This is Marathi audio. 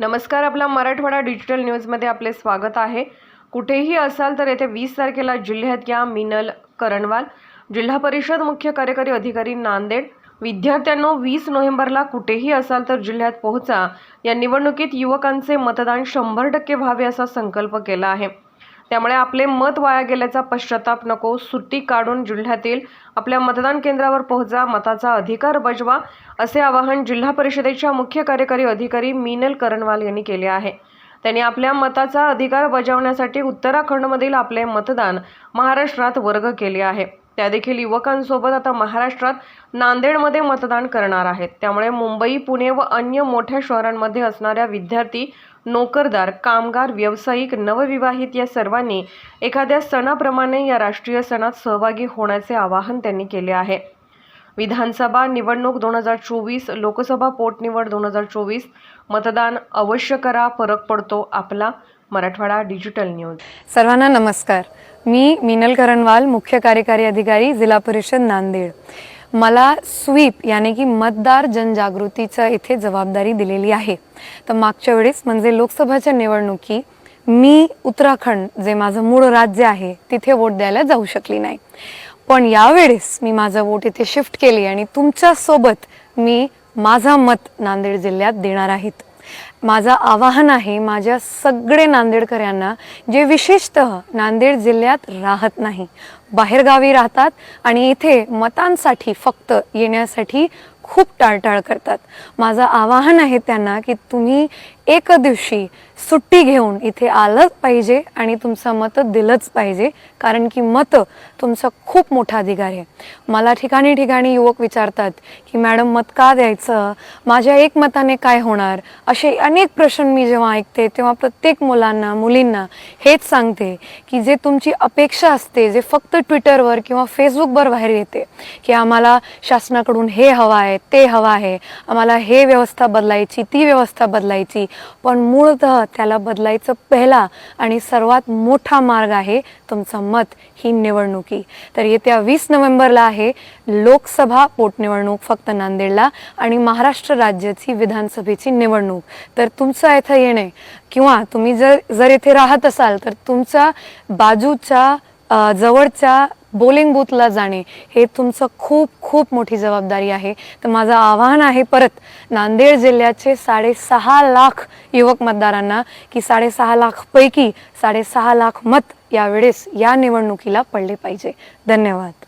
नमस्कार आपला मराठवाडा डिजिटल न्यूजमध्ये आपले स्वागत आहे. कुठेही असाल तर येथे वीस तारखेला जिल्ह्यात या मिनल करणवाल जिल्हा परिषद मुख्य कार्यकारी अधिकारी नांदेड. विद्यार्थ्यांनो वीस नोव्हेंबरला कुठेही असाल तर जिल्ह्यात पोहोचा. या निवडणुकीत युवकांचे मतदान शंभर टक्के व्हावे असा संकल्प केला आहे. त्यामुळे आपले मत वाया गेल्याचा पश्चाताप नको. सुट्टी काढून जिल्ह्यातील आपल्या मतदान केंद्रावर पोहोचा मताचा अधिकार बजवा असे आवाहन जिल्हा परिषदेच्या मुख्य कार्यकारी अधिकारी मीनल करणवाल यांनी केले आहे. त्यांनी आपल्या मताचा अधिकार बजावण्यासाठी उत्तराखंडमधील आपले मतदान महाराष्ट्रात वर्ग केले आहे. त्या देखील युवकांसोबत आता महाराष्ट्रात नांदेडमध्ये मतदान करणार आहेत. त्यामुळे मुंबई पुणे व अन्य मोठ्या शहरांमध्ये असणाऱ्या विद्यार्थी नोकरदार कामगार व्यावसायिक नवविवाहित या सर्वांनी एखाद्या सणाप्रमाणे या राष्ट्रीय सणात सहभागी होण्याचे आवाहन त्यांनी केले आहे. विधानसभा निवडणूक दोन हजार चोवीस लोकसभा पोटनिवड दोन हजार चोवीस मतदान अवश्य करा फरक पडतो आपला. Marathwada digital news. सर्वांना नमस्कार. मी मिनल करणवाल मुख्य कार्यकारी अधिकारी जिल्हा परिषद नांदेड. मला स्वीप याने की मतदार जनजागृतीचं इथे जबाबदारी दिलेली आहे. तर मागच्या वेळेस म्हणजे लोकसभाच्या निवडणुकी मी उत्तराखंड जे माझं मूळ राज्य आहे तिथे वोट द्यायला जाऊ शकली नाही. पण यावेळेस मी माझं वोट इथे शिफ्ट केली आणि तुमच्यासोबत मी माझा मत नांदेड जिल्ह्यात देणार आहेत माझं आवाहन आहे माझ्या सगळे नांदेडकरांना जे विशेषतः नांदेड जिल्ह्यात राहत नाही बाहेरगावी राहतात आणि इथे मतांसाठी फक्त येण्यासाठी खूप टाळटाळ करतात. माझं आवाहन आहे त्यांना की तुम्ही एक दिवशी सुट्टी घेऊन इथे आलंच पाहिजे आणि तुमचं मत दिलंच पाहिजे कारण की मत तुमचा खूप मोठा अधिकार आहे. मला ठिकाणी ठिकाणी युवक विचारतात की मॅडम मत का द्यायचं? माझ्या एक मताने काय होणार? असे अनेक प्रश्न मी जेव्हा ऐकते तेव्हा प्रत्येक मुलांना मुलींना हेच सांगते की जे तुमची अपेक्षा असते जे फक्त ट्विटरवर किंवा फेसबुकवर बाहेर येते की आम्हाला शासनाकडून हे हवं आहे ते हवं आहे आम्हाला हे व्यवस्था बदलायची ती व्यवस्था बदलायची पण मूळतः त्याला बदलायचं पहिला आणि सर्वात मोठा मार्ग आहे तुमचं मत ही निवडणुकी. तर येत्या वीस नोव्हेंबरला आहे लोकसभा पोटनिवडणूक फक्त नांदेडला आणि महाराष्ट्र राज्याची विधानसभेची निवडणूक. तर तुमचं इथं येणे किंवा तुम्ही जर जर येथे राहत असाल तर तुमच्या बाजूच्या जवळच्या बोलिंग बूथला जाणे हे तुमचं खूप खूप मोठी जबाबदारी आहे. तर माझं आव्हान आहे परत नांदेड जिल्ह्याचे साडेसहा लाख युवक मतदारांना की साडेसहा लाखपैकी साडेसहा लाख मत यावेळेस या निवडणुकीला पडले पाहिजे. धन्यवाद.